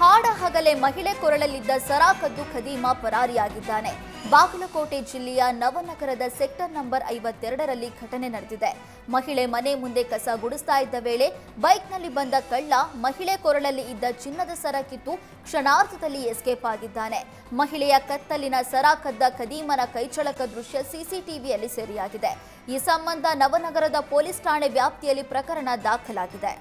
ಹಾಡ ಹಗಲೆ ಮಹಿಳೆ ಕೊರಳಲ್ಲಿದ್ದ ಸರಾ ಕದ್ದು ಖದೀಮ ಪರಾರಿಯಾಗಿದ್ದಾನೆ. ಬಾಗಲಕೋಟೆ ಜಿಲ್ಲೆಯ ನವನಗರದ ಸೆಕ್ಟರ್ ನಂಬರ್ ಐವತ್ತೆರಡರಲ್ಲಿ ಘಟನೆ ನಡೆದಿದೆ. ಮಹಿಳೆ ಮನೆ ಮುಂದೆ ಕಸ ಗುಡಿಸ್ತಾ ಇದ್ದ ವೇಳೆ ಬೈಕ್ನಲ್ಲಿ ಬಂದ ಕಳ್ಳ ಮಹಿಳೆ ಕೊರಳಲ್ಲಿ ಇದ್ದ ಚಿನ್ನದ ಸರ ಕಿತ್ತು ಕ್ಷಣಾರ್ಧದಲ್ಲಿ ಎಸ್ಕೇಪ್ ಆಗಿದ್ದಾನೆ. ಮಹಿಳೆಯ ಕತ್ತಲಿನ ಸರ ಕದ್ದ ಖದೀಮನ ಕೈಚಳಕ ದೃಶ್ಯ ಸಿಸಿಟಿವಿಯಲ್ಲಿ ಸೆರೆಯಾಗಿದೆ. ಈ ಸಂಬಂಧ ನವನಗರದ ಪೊಲೀಸ್ ಠಾಣೆ ವ್ಯಾಪ್ತಿಯಲ್ಲಿ ಪ್ರಕರಣ ದಾಖಲಾಗಿದೆ.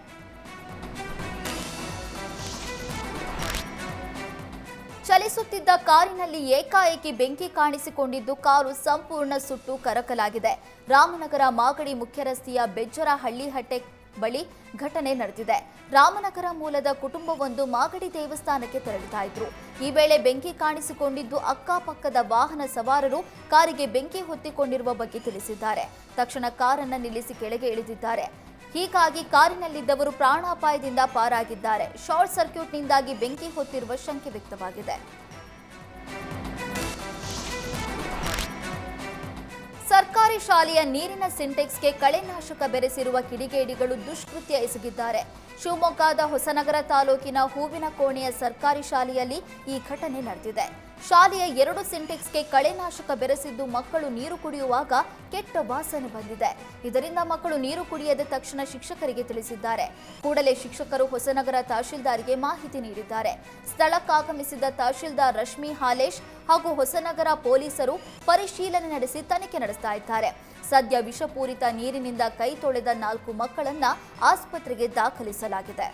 ಚಲಿಸುತ್ತಿದ್ದ ಕಾರಿನಲ್ಲಿ ಏಕಾಏಕಿ ಬೆಂಕಿ ಕಾಣಿಸಿಕೊಂಡಿದ್ದು ಕಾರು ಸಂಪೂರ್ಣ ಸುಟ್ಟು ಕರಕಲಾಗಿದೆ. ರಾಮನಗರ ಮಾಗಡಿ ಮುಖ್ಯ ರಸ್ತೆಯ ಬೆಜ್ಜರ ಹಳ್ಳಿಹಟ್ಟೆ ಬಳಿ ಘಟನೆ ನಡೆದಿದೆ. ರಾಮನಗರ ಮೂಲದ ಕುಟುಂಬವೊಂದು ಮಾಗಡಿ ದೇವಸ್ಥಾನಕ್ಕೆ ತೆರಳುತ್ತಾ ಇದ್ರು. ಈ ವೇಳೆ ಬೆಂಕಿ ಕಾಣಿಸಿಕೊಂಡಿದ್ದು ಅಕ್ಕಪಕ್ಕದ ವಾಹನ ಸವಾರರು ಕಾರಿಗೆ ಬೆಂಕಿ ಹೊತ್ತಿಕೊಂಡಿರುವ ಬಗ್ಗೆ ತಿಳಿಸಿದ್ದಾರೆ. ತಕ್ಷಣ ಕಾರನ್ನು ನಿಲ್ಲಿಸಿ ಕೆಳಗೆ ಇಳಿದಿದ್ದಾರೆ. ಹೀಗಾಗಿ ಕಾರಿನಲ್ಲಿದ್ದವರು ಪ್ರಾಣಾಪಾಯದಿಂದ ಪಾರಾಗಿದ್ದಾರೆ. ಶಾರ್ಟ್ ಸರ್ಕ್ಯೂಟ್ನಿಂದಾಗಿ ಬೆಂಕಿ ಹೊತ್ತಿರುವ ಶಂಕೆ ವ್ಯಕ್ತವಾಗಿದೆ. ಸರ್ಕಾರಿ ಶಾಲೆಯ ನೀರಿನ ಸಿಂಟೆಕ್ಸ್ಗೆ ಕಳೆನಾಶಕ ಬೆರೆಸಿರುವ ಕಿಡಿಗೇಡಿಗಳು ದುಷ್ಕೃತ್ಯ ಎಸಗಿದ್ದಾರೆ. ಶಿವಮೊಗ್ಗದ ಹೊಸನಗರ ತಾಲೂಕಿನ ಹೂವಿನ ಕೋಣೆಯ ಸರ್ಕಾರಿ ಶಾಲೆಯಲ್ಲಿ ಈ ಘಟನೆ ನಡೆದಿದೆ. ಶಾಲೆಯ ಎರಡು ಸಿಂಟೆಕ್ಸ್ಗೆ ಕಳೆನಾಶಕ ಬೆರೆಸಿದ್ದು ಮಕ್ಕಳು ನೀರು ಕುಡಿಯುವಾಗ ಕೆಟ್ಟ ವಾಸನೆ ಬಂದಿದೆ. ಇದರಿಂದ ಮಕ್ಕಳು ನೀರು ಕುಡಿಯದ ತಕ್ಷಣ ಶಿಕ್ಷಕರಿಗೆ ತಿಳಿಸಿದ್ದಾರೆ. ಕೂಡಲೇ ಶಿಕ್ಷಕರು ಹೊಸನಗರ ತಹಶೀಲ್ದಾರ್ಗೆ ಮಾಹಿತಿ ನೀಡಿದ್ದಾರೆ. ಸ್ಥಳಕ್ಕಾಗಮಿಸಿದ ತಹಶೀಲ್ದಾರ್ ರಶ್ಮಿ ಹಾಲೇಶ್ ಹಾಗೂ ಹೊಸನಗರ ಪೊಲೀಸರು ಪರಿಶೀಲನೆ ನಡೆಸಿ ತನಿಖೆ ನಡೆಸ್ತಾ ಇದ್ದಾರೆ. ಸದ್ಯ ವಿಷಪೂರಿತ ನೀರಿನಿಂದ ಕೈ ತೊಳೆದ ನಾಲ್ಕು ಮಕ್ಕಳನ್ನ ಆಸ್ಪತ್ರೆಗೆ ದಾಖಲಿಸಲಾಗಿದೆ.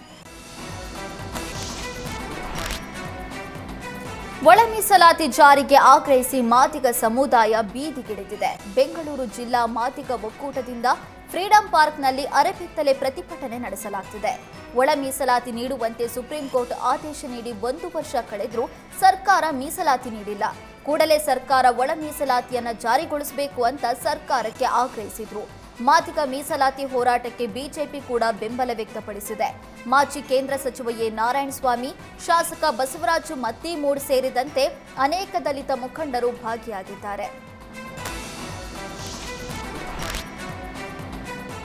ಒಳ ಮೀಸಲಾತಿ ಜಾರಿಗೆ ಆಗ್ರಹಿಸಿ ಮಾದಿಗ ಸಮುದಾಯ ಬೀದಿಗಿಳಿದಿದೆ. ಬೆಂಗಳೂರು ಜಿಲ್ಲಾ ಮಾದಿಗ ಒಕ್ಕೂಟದಿಂದ ಫ್ರೀಡಂ ಪಾರ್ಕ್ನಲ್ಲಿ ಅರೆಪಿತ್ತಲೆ ಪ್ರತಿಭಟನೆ ನಡೆಸಲಾಗುತ್ತಿದೆ ಒಳ ಮೀಸಲಾತಿ ನೀಡುವಂತೆ ಸುಪ್ರೀಂ ಕೋರ್ಟ್ ಆದೇಶ ನೀಡಿ ಒಂದು ವರ್ಷ ಕಳೆದರೂ ಸರ್ಕಾರ ಮೀಸಲಾತಿ ನೀಡಿಲ್ಲ. ಕೂಡಲೇ ಸರ್ಕಾರ ಒಳ ಮೀಸಲಾತಿಯನ್ನು ಜಾರಿಗೊಳಿಸಬೇಕು ಅಂತ ಸರ್ಕಾರಕ್ಕೆ ಆಗ್ರಹಿಸಿದ್ರು. ಮಾದಿಗ ಮೀಸಲಾತಿ ಹೋರಾಟಕ್ಕೆ ಬಿಜೆಪಿ ಕೂಡ ಬೆಂಬಲ ವ್ಯಕ್ತಪಡಿಸಿದೆ. ಮಾಜಿ ಕೇಂದ್ರ ಸಚಿವ ಎ. ನಾರಾಯಣಸ್ವಾಮಿ, ಶಾಸಕ ಬಸವರಾಜು ಮತ್ತಿಮೂಡ್ ಸೇರಿದಂತೆ ಅನೇಕ ದಲಿತ ಮುಖಂಡರು ಭಾಗಿಯಾಗಿದ್ದಾರೆ.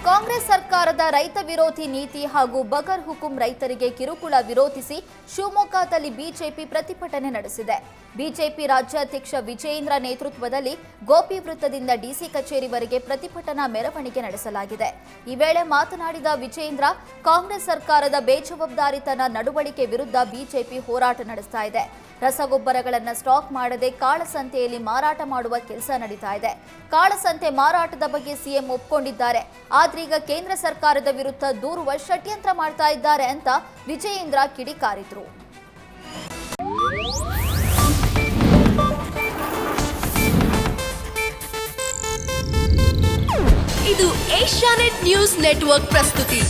ಕಾಂಗ್ರೆಸ್ ಸರ್ಕಾರದ ರೈತ ವಿರೋಧಿ ನೀತಿ ಹಾಗೂ ಬಗರ್ ಹುಕುಂ ರೈತರಿಗೆ ಕಿರುಕುಳ ವಿರೋಧಿಸಿ ಶಿವಮೊಗ್ಗದಲ್ಲಿ ಬಿಜೆಪಿ ಪ್ರತಿಭಟನೆ ನಡೆಸಿದೆ. ಬಿಜೆಪಿ ರಾಜ್ಯಾಧ್ಯಕ್ಷ ವಿಜಯೇಂದ್ರ ನೇತೃತ್ವದಲ್ಲಿ ಗೋಪಿ ವೃತ್ತದಿಂದ ಡಿಸಿ ಕಚೇರಿವರೆಗೆ ಪ್ರತಿಭಟನಾ ಮೆರವಣಿಗೆ ನಡೆಸಲಾಗಿದೆ. ಈ ವೇಳೆ ಮಾತನಾಡಿದ ವಿಜಯೇಂದ್ರ, ಕಾಂಗ್ರೆಸ್ ಸರ್ಕಾರದ ಬೇಜವಾಬ್ದಾರಿತನ ನಡವಳಿಕೆ ವಿರುದ್ಧ ಬಿಜೆಪಿ ಹೋರಾಟ ನಡೆಸ್ತಾ ಇದೆ. ರಸಗೊಬ್ಬರಗಳನ್ನು ಸ್ಟಾಕ್ ಮಾಡದೆ ಕಾಳಸಂತೆಯಲ್ಲಿ ಮಾರಾಟ ಮಾಡುವ ಕೆಲಸ ನಡೀತಾ ಇದೆ. ಕಾಳಸಂತೆ ಮಾರಾಟದ ಬಗ್ಗೆ ಸಿಎಂ ಒಪ್ಕೊಂಡಿದ್ದಾರೆ. ಆದ್ರೀಗ ಕೇಂದ್ರ ಸರ್ಕಾರದ ವಿರುದ್ಧ ದೂರುವ ಷಡ್ಯಂತ್ರ ಮಾಡ್ತಾ ಇದ್ದಾರೆ ಅಂತ ವಿಜಯೇಂದ್ರ ಕಿಡಿಕಾರಿದ್ರು. ಇದು ಏಷ್ಯಾನೆಟ್ ನ್ಯೂಸ್ ನೆಟ್ವರ್ಕ್ ಪ್ರಸ್ತುತಿ.